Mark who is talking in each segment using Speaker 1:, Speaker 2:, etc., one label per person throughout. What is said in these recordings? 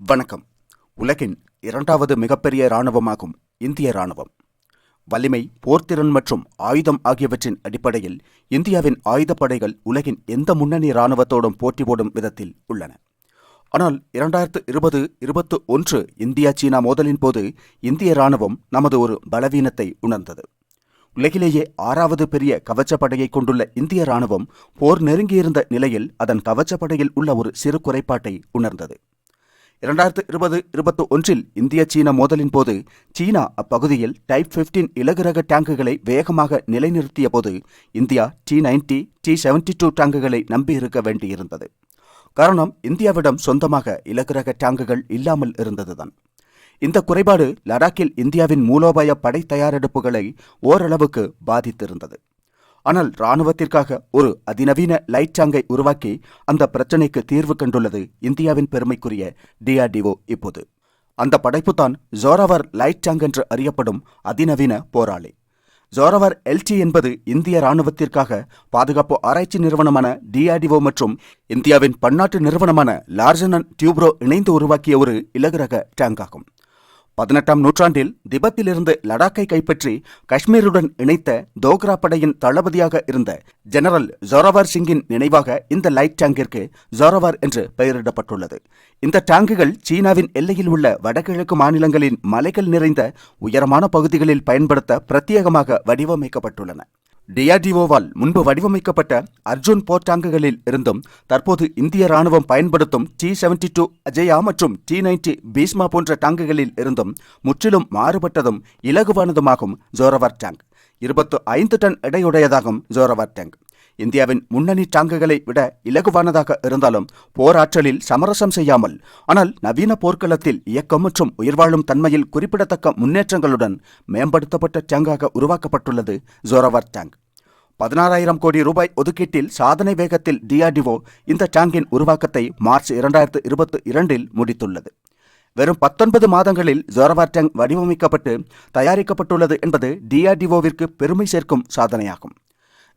Speaker 1: வணக்கம். உலகின் இரண்டாவது மிகப்பெரிய இராணுவமாகும் இந்திய இராணுவம். வலிமை போர்த்திறன் மற்றும் ஆயுதம் ஆகியவற்றின் அடிப்படையில் இந்தியாவின் ஆயுதப்படைகள் உலகின் எந்த முன்னணி இராணுவத்தோடும் போட்டி போடும் விதத்தில் உள்ளன. ஆனால் இரண்டாயிரத்து இருபது இருபத்து ஒன்று இந்தியா சீனா மோதலின் போது இந்திய இராணுவம் நமது ஒரு பலவீனத்தை உணர்ந்தது. உலகிலேயே ஆறாவது பெரிய கவச்சப்படையை கொண்டுள்ள இந்திய ராணுவம் போர் நெருங்கியிருந்த நிலையில் அதன் கவச்சப்படையில் உள்ள ஒரு சிறு குறைபாட்டை உணர்ந்தது. இரண்டாயிரத்து இருபது இருபத்தி ஒன்றில் இந்திய சீன மோதலின் போது சீனா அப்பகுதியில் டைப் 15 இலகுரக டேங்குகளை வேகமாக நிலைநிறுத்திய போது India T ninety T seventy two டேங்குகளை நம்பியிருக்க வேண்டியிருந்தது. காரணம் இந்தியாவிடம் சொந்தமாக இலகுரக டேங்குகள் இல்லாமல் இருந்ததுதான். இந்த குறைபாடு லடாக்கில் இந்தியாவின் மூலோபாய படை தயாரெடுப்புகளை ஓரளவுக்கு பாதித்திருந்தது. ஆனால் ராணுவத்திற்காக ஒரு அதிநவீன லைட் சாங்கை உருவாக்கி அந்த பிரச்சினைக்கு தீர்வு கண்டுள்ளது இந்தியாவின் பெருமைக்குரிய டிஆர்டிஓ இப்போது. அந்த படைப்புதான் ஜோராவர் லைட் சாங் என்று அறியப்படும் அதிநவீன போராளி. ஜோரவர் எல்டி என்பது இந்திய ராணுவத்திற்காக பாதுகாப்பு ஆராய்ச்சி நிறுவனமான டிஆர்டிஓ மற்றும் இந்தியாவின் பன்னாட்டு நிறுவனமான லார்ஜன் அண்ட் டியூப்ரோ இணைந்து உருவாக்கிய ஒரு இலகுரக டேங்க் ஆகும். பதினெட்டாம் நூற்றாண்டில் திபத்திலிருந்து லடாக்கை கைப்பற்றி காஷ்மீருடன் இணைத்த தோக்ரா படையின் தளபதியாக இருந்த ஜெனரல் ஜோரவார் சிங்கின் நினைவாக இந்த லைட் டேங்கிற்கு ஜோரவார் என்று பெயரிடப்பட்டுள்ளது. இந்த டேங்குகள் சீனாவின் எல்லையில் உள்ள வடகிழக்கு மாநிலங்களின் மலைகள் நிறைந்த உயரமான பகுதிகளில் பயன்படுத்த பிரத்யேகமாக வடிவமைக்கப்பட்டுள்ளன. டிஆர்டிஓவால் முன்பு வடிவமைக்கப்பட்ட அர்ஜுன் போர்டாங்குகளில் இருந்தும் தற்போது இந்திய ராணுவம் பயன்படுத்தும் டி செவன்டி டூ அஜயா மற்றும் டி நைன்டி பீஸ்மா போன்ற டாங்குகளில் இருந்தும் முற்றிலும் மாறுபட்டதும் இலகுவானதுமாகும் ஜோரவர் டேங்க். இருபத்து ஐந்து டன் எடையுடையதாகும் ஜோரவர் டேங்க். இந்தியாவின் முன்னணி டாங்குகளை விட இலகுவானதாக இருந்தாலும் போராற்றலில் சமரசம் செய்யாமல் ஆனால் நவீன போர்க்களத்தில் இயக்கம் மற்றும் உயிர்வாழும் தன்மையில் குறிப்பிடத்தக்க முன்னேற்றங்களுடன் மேம்படுத்தப்பட்ட டேங்காக உருவாக்கப்பட்டுள்ளது ஜோரவர் டேங்க் பதினாறாயிரம் கோடி ரூபாய் ஒதுக்கீட்டில் சாதனை வேகத்தில் டிஆர்டிஓ இந்த டேங்கின் உருவாக்கத்தை மார்ச் இரண்டாயிரத்து இருபத்தி இரண்டில் முடித்துள்ளது. வெறும் பத்தொன்பது மாதங்களில் ஜோரவார் டேங்க் வடிவமைக்கப்பட்டு தயாரிக்கப்பட்டுள்ளது என்பது டிஆர்டிஓவிற்கு பெருமை சேர்க்கும் சாதனையாகும்.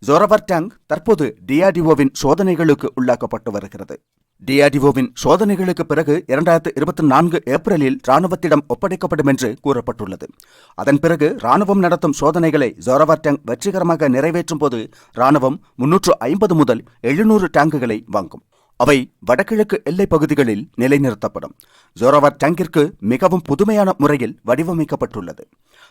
Speaker 1: ஜோரவர் டேங் தற்போது டிஆர்டிஓவின் சோதனைகளுக்கு உள்ளாக்கப்பட்டு வருகிறது. டிஆர்டிஓவின் சோதனைகளுக்கு பிறகு இரண்டாயிரத்து இருபத்தி நான்கு ஏப்ரலில் ராணுவத்திடம் ஒப்படைக்கப்படும் என்று கூறப்பட்டுள்ளது. அதன் பிறகு ராணுவம் நடத்தும் சோதனைகளை ஜோரவர் டேங்க் வெற்றிகரமாக நிறைவேற்றும் போது ராணுவம் முன்னூற்று ஐம்பது முதல் எழுநூறு டேங்குகளை வாங்கும். அவை வடகிழக்கு எல்லைப் பகுதிகளில் நிலைநிறுத்தப்படும். ஜோரவர் டேங்கிற்கு மிகவும் புதுமையான முறையில் வடிவமைக்கப்பட்டுள்ளது.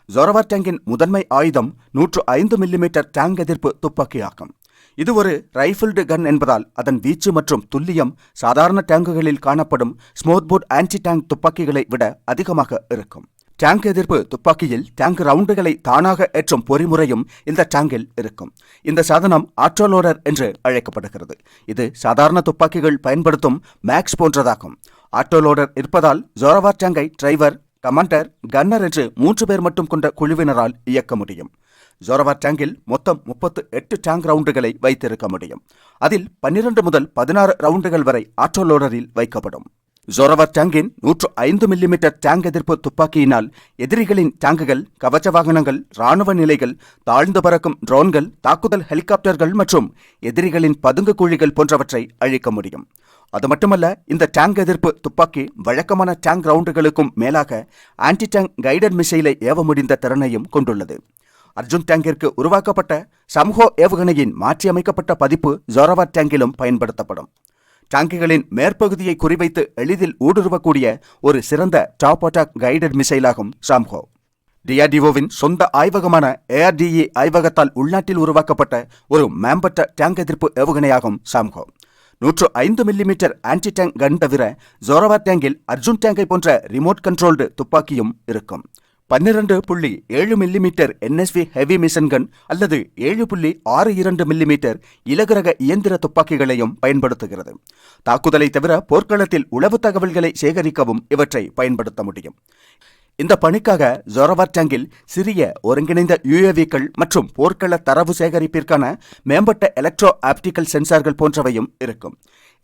Speaker 1: ஜோரவார் டேங்கின் முதன்மை ஆயுதம் நூற்று ஐந்து மில்லிமீட்டர் டேங்க் எதிர்ப்பு துப்பாக்கியாகும் இது ஒரு ரைஃபிள்டு கன் என்பதால் அதன் வீச்சு மற்றும் துல்லியம் சாதாரண டேங்குகளில் காணப்படும் ஸ்மோத்போர்ட் ஆன்டி டேங்க் துப்பாக்கிகளை விட அதிகமாக இருக்கும். டேங்க் எதிர்ப்பு துப்பாக்கியில் டேங்க் ரவுண்டுகளை தானாக ஏற்றும் பொறிமுறையும் இந்த டேங்கில் இருக்கும். இந்த சாதனம் ஆற்றோலோடர் என்று அழைக்கப்படுகிறது. இது சாதாரண துப்பாக்கிகள் பயன்படுத்தும் மேக்ஸ் போன்றதாகும். ஆட்டோலோடர் இருப்பதால் ஜோரவார் டேங்கை டிரைவர் கமாண்டர் கன்னர் என்று மூன்று பேர் மட்டும் கொண்ட குழுவினரால் இயக்க முடியும். ஜொரவா டேங்கில் மொத்தம் முப்பத்து எட்டு டேங்க் ரவுண்டுகளை வைத்திருக்க முடியும். அதில் பன்னிரண்டு முதல் பதினாறு ரவுண்டுகள் வரை ஆட்டோலோடரில் வைக்கப்படும். ஜோரவர் டேங்கின் நூற்று ஐந்து மில்லிமீட்டர் டேங்க் எதிர்ப்பு துப்பாக்கியினால் எதிரிகளின் டேங்குகள் கவச்ச வாகனங்கள் ராணுவ நிலைகள் தாழ்ந்து பறக்கும் ட்ரோன்கள் தாக்குதல் ஹெலிகாப்டர்கள் மற்றும் எதிரிகளின் பதுங்கு குழிகள் போன்றவற்றை அழிக்க முடியும். அது மட்டுமல்ல இந்த டேங்க் எதிர்ப்பு துப்பாக்கி வழக்கமான டேங்க் ரவுண்டுகளுக்கும் மேலாக ஆன்டி டேங்க் கைடட் மிசைலை ஏவ முடிந்த திறனையும் கொண்டுள்ளது. அர்ஜுன் டேங்கிற்கு உருவாக்கப்பட்ட சமூக ஏவுகணையின் மாற்றியமைக்கப்பட்ட பதிப்பு ஜோரவார் டேங்கிலும் பயன்படுத்தப்படும். டாங்கிகளின் மேற்பகுதியை குறிவைத்து எளிதில் ஊடுருவக்கூடிய ஒரு சிறந்த டாப் அட்டாக் கைடட் மிசைலாகும் சாம்ஹோ. டிஆர்டிஓவின் சொந்த ஆய்வகமான ஏஆர்டிஇ ஆய்வகத்தால் உள்நாட்டில் உருவாக்கப்பட்ட ஒரு மேம்பட்ட டேங்க் எதிர்ப்பு ஏவுகணையாகும் சாம்ஹோ. நூற்று ஐந்து மில்லிமீட்டர் ஆன்டி டேங்க் கன் தவிர ஜோரவா டேங்கில் அர்ஜுன் டேங்கை போன்ற ரிமோட் கண்ட்ரோல்டு துப்பாக்கியும் இருக்கும். பன்னிரண்டு புள்ளி ஏழு millimetre NSV heavy machine gun அல்லது ஏழு புள்ளி ஆறு இரண்டு மில்லிமீட்டர் இலகுரக இயந்திர துப்பாக்கிகளையும் பயன்படுத்துகிறது. தாக்குதலை தவிர போர்க்களத்தில் உளவு தகவல்களை சேகரிக்கவும் இவற்றை பயன்படுத்த முடியும். இந்த பணிக்காக ஜொரவார்டாங்கில் சிறிய ஒருங்கிணைந்த யுஏவிக்கள் மற்றும் போர்க்கள தரவு சேகரிப்பிற்கான மேம்பட்ட எலக்ட்ரோ ஆப்டிக்கல் சென்சார்கள் போன்றவையும் இருக்கும்.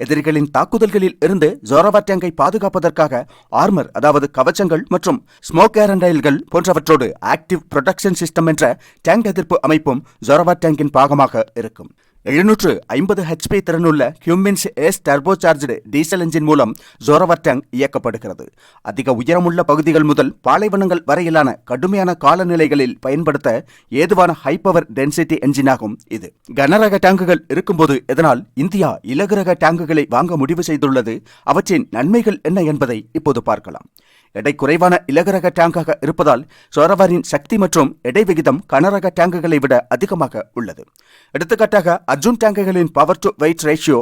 Speaker 1: எதிரிகளின் தாக்குதல்களில் இருந்து ஜோரவார் டேங்கை பாதுகாப்பதற்காக ஆர்மர் அதாவது கவச்சங்கள் மற்றும் ஸ்மோக் ஏரண்டைல்கள் போன்றவற்றோடு ஆக்டிவ் ப்ரொடக்ஷன் சிஸ்டம் என்ற டேங்க் எதிர்ப்பு அமைப்பும் ஜோரவார் டேங்கின் பாகமாக இருக்கும். எழுநூற்று ஐம்பது ஹெச்பி திறனுள்ள Cummins S turbocharged diesel engine மூலம் ஜோரவர்டங் இயக்கப்படுகிறது. அதிக உயரமுள்ள பகுதிகள் முதல் பாலைவனங்கள் வரையிலான கடுமையான காலநிலைகளில் பயன்படுத்த ஏதுவான ஹை பவர் டென்சிட்டி என்ஜினாகும் இது. கனரக டேங்குகள் இருக்கும்போது இதனால் இந்தியா இலகுரக டேங்குகளை வாங்க முடிவு செய்துள்ளது. அவற்றின் நன்மைகள் என்ன என்பதை இப்போது பார்க்கலாம். எடை குறைவான இலகுரக டேங்காக இருப்பதால் சோரவாரின் சக்தி மற்றும் எடை விகிதம் கனரக டேங்குகளை விட அதிகமாக உள்ளது. எடுத்துக்காட்டாக Arjun டேங்குகளின் power to weight ratio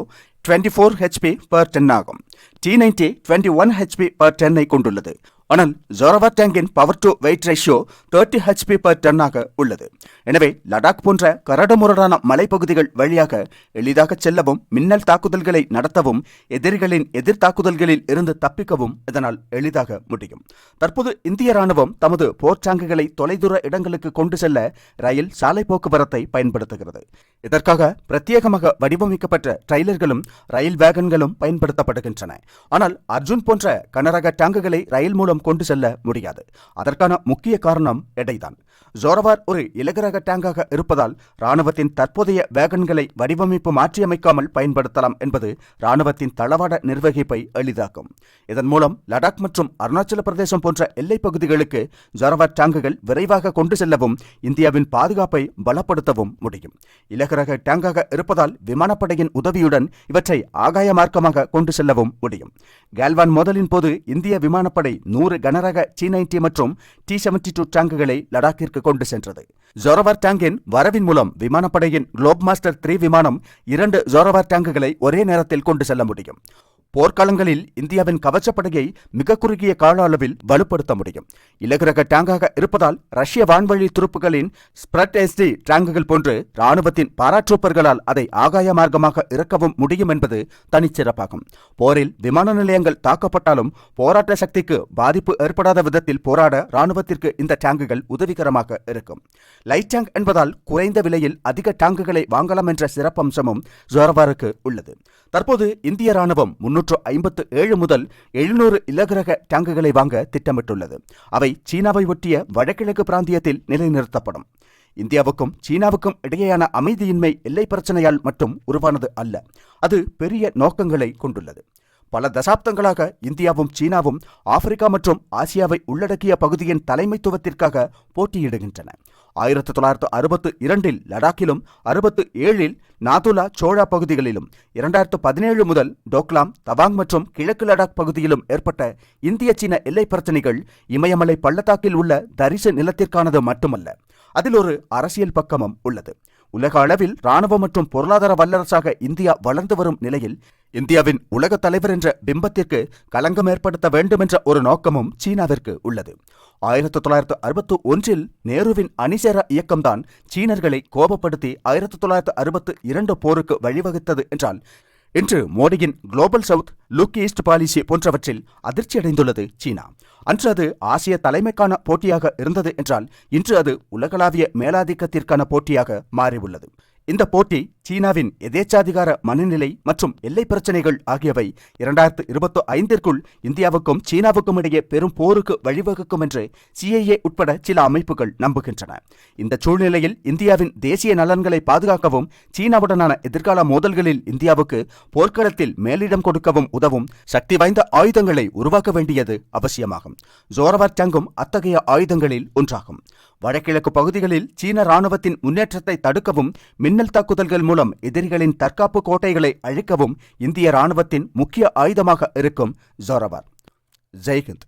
Speaker 1: twenty four HP per ton ஆகும். T ninety twenty one HP per டென்னை கொண்டுள்ளது. ஆனால் Zorawar டேங்கின் power to weight ratio thirty HP per டன்னாக உள்ளது. எனவே லடாக் போன்ற கரடுமுரடான மலைப்பகுதிகள் வழியாக எளிதாக செல்லவும் மின்னல் தாக்குதல்களை நடத்தவும் எதிரிகளின் எதிர் தாக்குதல்களில் இருந்து தப்பிக்கவும் இதனால் எளிதாக முடியும். தற்போது இந்திய ராணுவம் தமது போர் டேங்குகளை தொலைதூர இடங்களுக்கு கொண்டு செல்ல ரயில் சாலை போக்குவரத்தை பயன்படுத்துகிறது. இதற்காக பிரத்யேகமாக வடிவமைக்கப்பட்ட ட்ரெய்லர்களும் ரயில் வேகன்களும் பயன்படுத்தப்படுகின்றன. ஆனால் அர்ஜுன் போன்ற கனரக டேங்குகளை ரயில் மூலம் கொண்டு செல்ல முடியாது. அதற்கான முக்கிய காரணம் எடைதான். ஜோரவார் ஒரு இலகுரக டேங்காக இருப்பதால் ராணுவத்தின் தற்போதைய வேகன்களை வடிவமைப்பு மாற்றியமைக்காமல் பயன்படுத்தலாம் என்பது ராணுவத்தின் தளவாட நிர்வகிப்பை எளிதாக்கும். இதன் மூலம் லடாக் மற்றும் அருணாச்சல பிரதேசம் போன்ற எல்லைப் பகுதிகளுக்கு ஜோரவார் டேங்குகள் விரைவாக கொண்டு செல்லவும் இந்தியாவின் பாதுகாப்பை பலப்படுத்தவும் முடியும். இலகுரக டேங்காக இருப்பதால் விமானப்படையின் உதவியுடன் இவற்றை ஆகாய மார்க்கமாக கொண்டு செல்லவும் முடியும். கேல்வான் மோதலின் போது இந்திய விமானப்படை நூறு கனரக டி நைன்டி மற்றும் டி செவன்டி டூ டேங்குகளை லடாக்கிற்கு கொண்டு சென்றது. ஜோரவார் டேங்கின் வரவின் மூலம் விமானப்படையின் குளோப் மாஸ்டர் த்ரீ விமானம் இரண்டு ஜோரவார் டேங்குகளை ஒரே நேரத்தில் கொண்டு செல்ல முடியும். போர்க்காலங்களில் இந்தியாவின் கவச்சப்படையை மிக குறுகிய கால அளவில் வலுப்படுத்த முடியும். இலகுரக டேங்காக இருப்பதால் ரஷ்ய வான்வழி துருப்புகளின் ஸ்பிரட் எஸ்டி டேங்குகள் போன்று ராணுவத்தின் பாராட்ரூப்பர்களால் அதை ஆகாய மார்க்கமாக இறக்கவும் முடியும் என்பது தனிச்சிறப்பாகும். போரில் விமான நிலையங்கள் தாக்கப்பட்டாலும் போராட்ட சக்திக்கு பாதிப்பு ஏற்படாத விதத்தில் போராட ராணுவத்திற்கு இந்த டேங்குகள் உதவிகரமாக இருக்கும். லைட் டேங்க் என்பதால் குறைந்த விலையில் அதிக டேங்குகளை வாங்கலாம் என்ற சிறப்பம்சமும் ஜோரவாருக்கு உள்ளது. தற்போது இந்திய ராணுவம் முன்னூற்று ஐம்பத்து ஏழு முதல் எழுநூறு இலகுரக டேங்குகளை வாங்க திட்டமிட்டுள்ளது. அவை சீனாவை ஒட்டிய வடகிழக்கு பிராந்தியத்தில் நிலைநிறுத்தப்படும். இந்தியாவுக்கும் சீனாவுக்கும் இடையேயான அமைதியின்மை எல்லை பிரச்சனையால் மட்டும் உருவானது அல்ல அது பெரிய நோக்கங்களை கொண்டுள்ளது. பல தசாப்தங்களாக இந்தியாவும் சீனாவும் ஆப்பிரிக்கா மற்றும் ஆசியாவை உள்ளடக்கிய பகுதியின் தலைமைத்துவத்திற்காக போட்டியிடுகின்றன. ஆயிரத்தி தொள்ளாயிரத்து அறுபத்து இரண்டில் லடாக்கிலும் அறுபத்து ஏழில் நாதுலா சோழா பகுதிகளிலும் இரண்டாயிரத்து பதினேழு முதல் டோக்லாம் தவாங் மற்றும் கிழக்கு லடாக் பகுதியிலும் ஏற்பட்ட இந்திய சீன எல்லை பிரச்சினைகள் இமயமலை பள்ளத்தாக்கில் உள்ள தரிசு நிலத்திற்கானது மட்டுமல்ல அதில் ஒரு அரசியல் பக்கமும் உள்ளது. உலக அளவில் ராணுவ மற்றும் பொருளாதார வல்லரசாக இந்தியா வளர்ந்து வரும் நிலையில் இந்தியாவின் உலக தலைவர் என்ற பிம்பத்திற்கு களங்கம் ஏற்படுத்த வேண்டும் என்ற ஒரு நோக்கமும் சீனாவிற்கு உள்ளது. ஆயிரத்தி தொள்ளாயிரத்து அறுபத்து ஒன்றில் நேருவின் அணிசேர இயக்கம்தான் சீனர்களை கோபப்படுத்தி ஆயிரத்தி தொள்ளாயிரத்து அறுபத்து இரண்டு போருக்கு வழிவகுத்தது என்றால் இன்று மோடியின் global south look east policy போன்றவற்றில் அதிர்ச்சியடைந்துள்ளது சீனா. அன்று அது ஆசிய தலைமைக்கான போட்டியாக இருந்தது என்றால் இன்று அது உலகளாவிய மேலாதிக்கத்திற்கான போட்டியாக மாறியுள்ளது. இந்த போட்டி சீனாவின் எதேச்சாதிகார மனநிலை மற்றும் எல்லை பிரச்சனைகள் ஆகியவை இரண்டாயிரத்து இருபத்தி ஐந்திற்குள் இந்தியாவுக்கும் சீனாவுக்கும் இடையே பெரும் போருக்கு வழிவகுக்கும் என்று சிஐஏ உட்பட சில அமைப்புகள் நம்புகின்றன. இந்த சூழ்நிலையில் இந்தியாவின் தேசிய நலன்களை பாதுகாக்கவும் சீனாவுடனான எதிர்கால மோதல்களில் இந்தியாவுக்கு போர்க்களத்தில் மேலிடம் கொடுக்கவும் உதவும் சக்தி வாய்ந்த ஆயுதங்களை உருவாக்க வேண்டியது அவசியமாகும். ஜோரவர் டங்கும் அத்தகைய ஆயுதங்களில் ஒன்றாகும். வடகிழக்கு பகுதிகளில் சீன ராணுவத்தின் முன்னேற்றத்தை தடுக்கவும் மின்னல் தாக்குதல்கள் மூலம் எதிரிகளின் தற்காப்பு கோட்டைகளை அழிக்கவும் இந்திய ராணுவத்தின் முக்கிய ஆயுதமாக இருக்கும் ஜோரவர். ஜெய்ஹிந்த்.